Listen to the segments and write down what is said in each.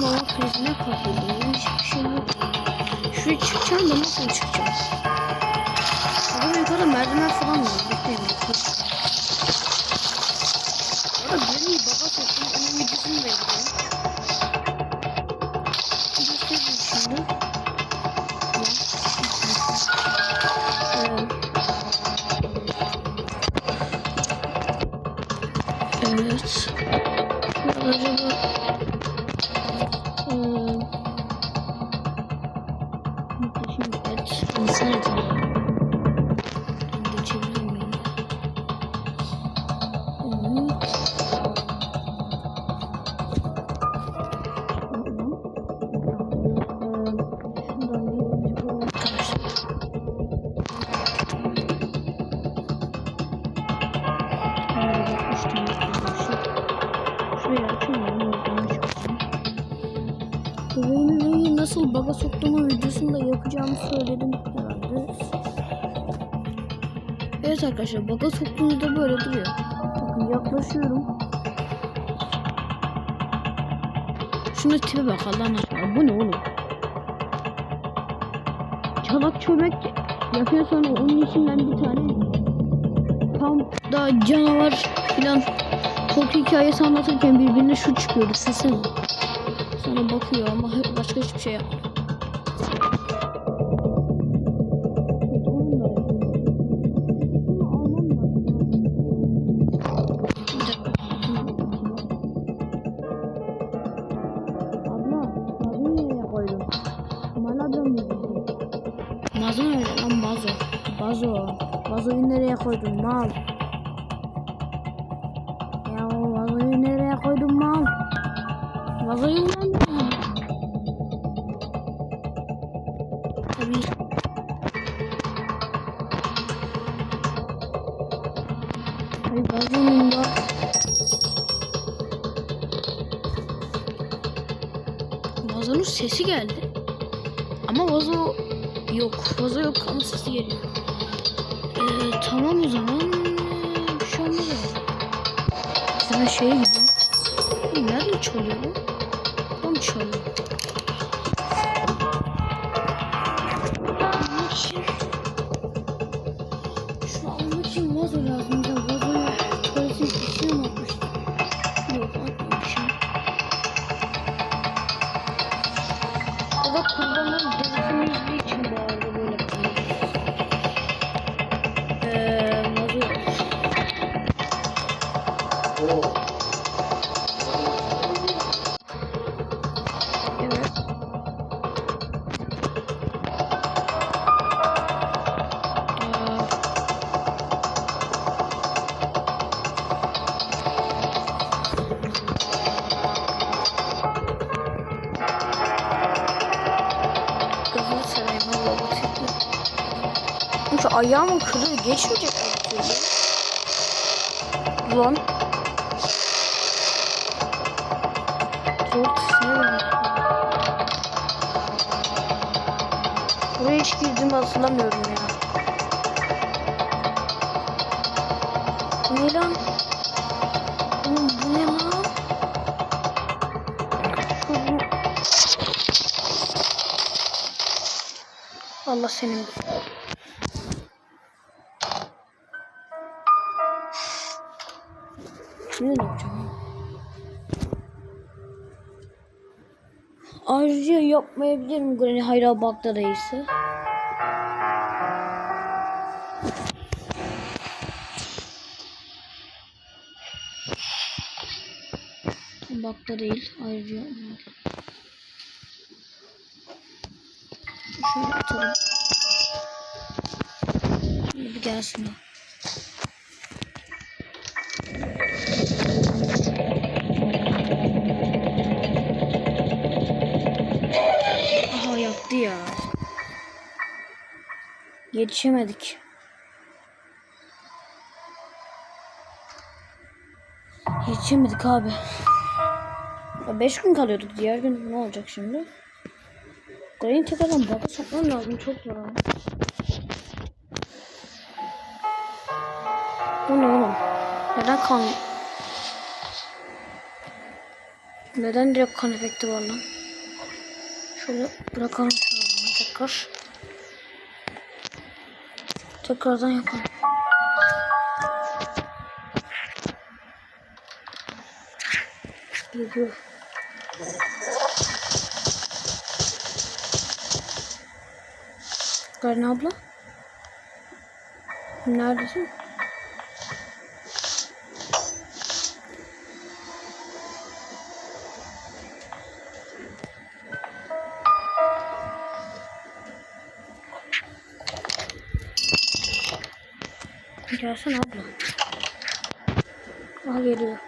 mama krizine kapıldım. Hiçbir şey yok. Şuraya çıkacağım da nasıl çıkacağım? Burada yukarıda merdiven falan var. Evet arkadaşlar baga soktuğunuzda böyle duruyor. Bakın yaklaşıyorum. Şuna tipe bak Allah'ın aşkına. Bu ne oğlum? Çalak çömek yapıyor sonra onun içinden bir tane tam da canavar filan korku hikayesi anlatırken birbirine şu çıkıyor. Düşünsene. Sana bakıyor ama başka hiçbir şey yapmıyor. Vazoyu ulan Tabii. Ay vazonun da Vazonun sesi geldi. Ama vazo yok. Vazo yok ama sesi geliyor. Ee, tamam o zaman. Ee, Bir şey olmaz. Ben şeye gideyim. Nerede çalıyor bu? Mı çalıyor? Almak için... Vazo lazım. Ya vazoyu tuvaletin içine mi atmıştım? Yok atmamışım. O da kurbanın dizisini ayağımın kırığı geçmeyecek türlü? Lan. Zor tuşuna Buraya hiç girdiğimi hatırlamıyorum ya. Ne lan? Bu ne lan? Allah senin. Ayrıca yapmayabilirim Granny Hayra Bagda reisi. Bagda değil. Ayrıca yapmam. Şöyle atalım. Şimdi bir gelsin Yetişemedik. Yetişemedik abi. 5 gün kalıyorduk. Diğer gün ne olacak şimdi? Green tekrardan baka sokmam lazım. Çok zor ama. Bu ne oğlum? Neden kan... Neden direkt kan efekti var lan? Şöyle bırakalım şunu tekrar. Tekrardan yapalım. Geliyor. Garin abla. Neredesin? Gelsin abla. Aha geliyor.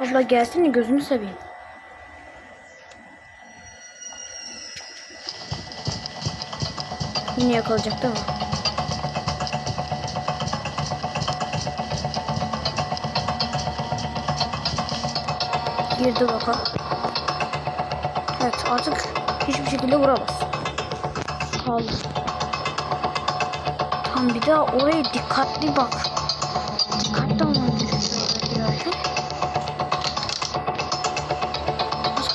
Abla gelsene gözünü seveyim. Yine yakalayacak değil mi? Girdi bakalım. Evet artık hiçbir şekilde vuramaz. Kaldı. Tam bir daha oraya dikkatli bak. Dikkatli olman gerekiyor girerken. Az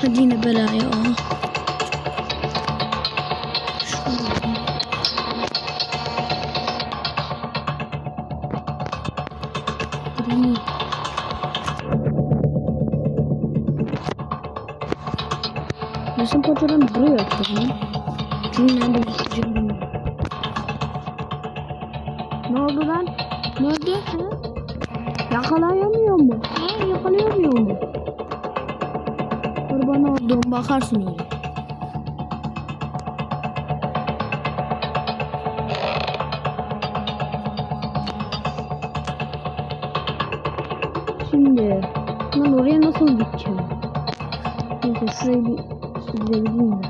Hadi yine belaya. Resim fotoğrafını buraya yaptım. Çünkü nerede bilmiyorum. Ne oldu lan? Ne oldu? Yakalayamıyor mu? Ha, yakalayamıyor mu? Kurban olduğum bakarsın öyle. Şimdi ben oraya nasıl gideceğim? Neyse şurayı bir süzlebileyim de.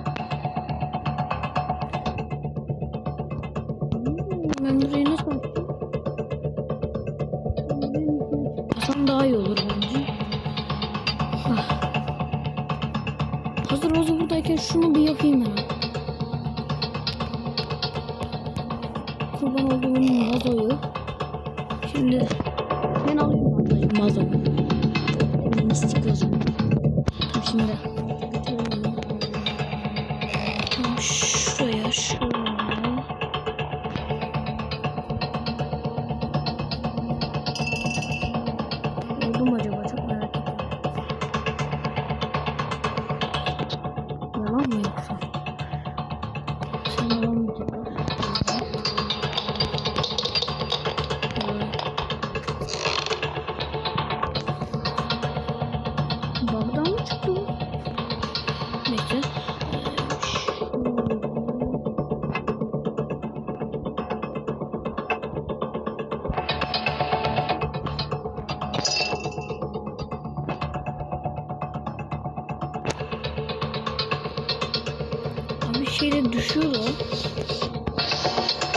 Hmm, Ben burayı nasıl açacağım? Şimdi. götürelim onu. Tamam şuraya şuraya. Abi şeyle düşüyor o.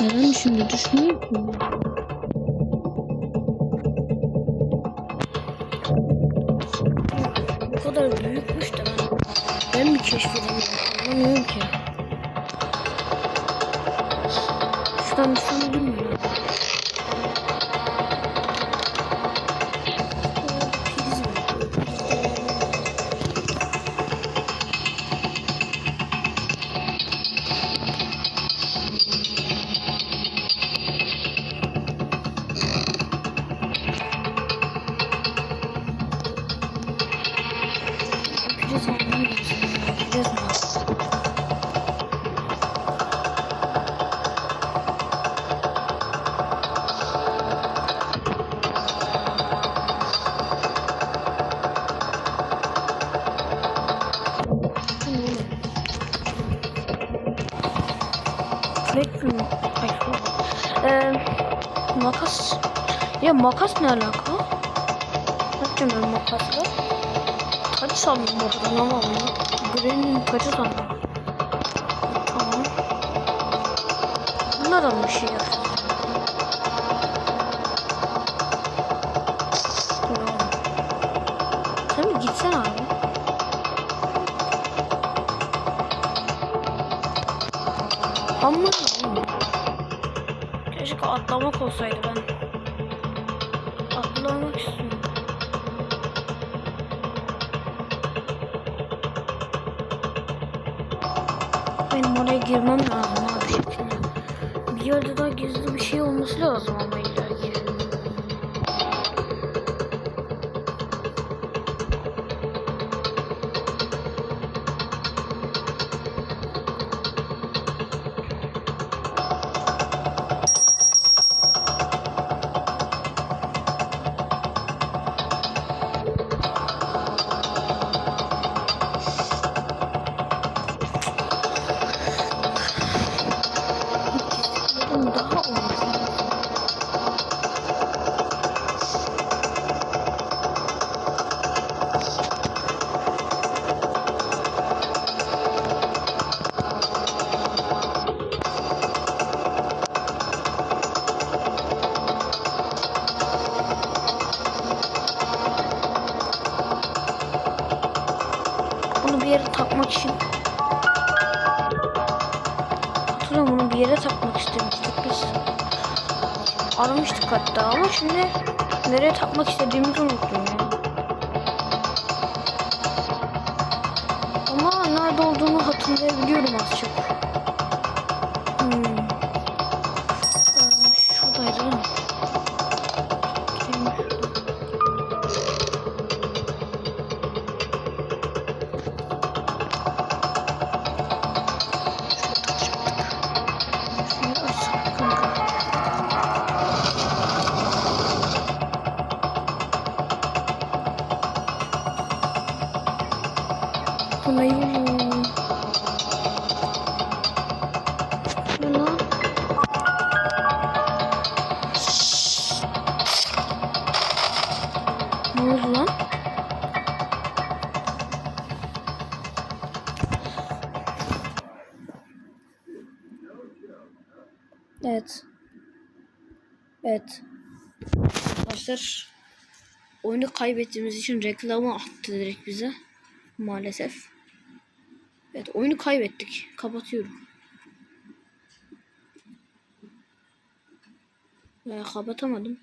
Neden şimdi düşmüyor ki? Bu kadar büyükmüş de ben, ben mi keşfedemiyorum anlamıyorum ki. Şuradan düşsem bilmiyorum. Makas. Ya makas ne alaka? Ne yapacağım makasla? Kaç sandım oradan ama onu. Granny'nin kaçı sandım. Tamam. Bunlardan bir şey yap. Tamam. Sen bir gitsene atlamak olsaydı ben. Atlamak istiyorum. Benim oraya girmem lazım abi şekilde. Bir yerde daha gizli bir şey olması lazım ama Aramıştık hatta ama şimdi nereye takmak istediğimizi unuttum ya. Ama nerede olduğunu hatırlayabiliyorum az çok. Evet. Evet. Arkadaşlar oyunu kaybettiğimiz için reklamı attı direkt bize. Maalesef. Evet oyunu kaybettik. Kapatıyorum. Ee, kapatamadım.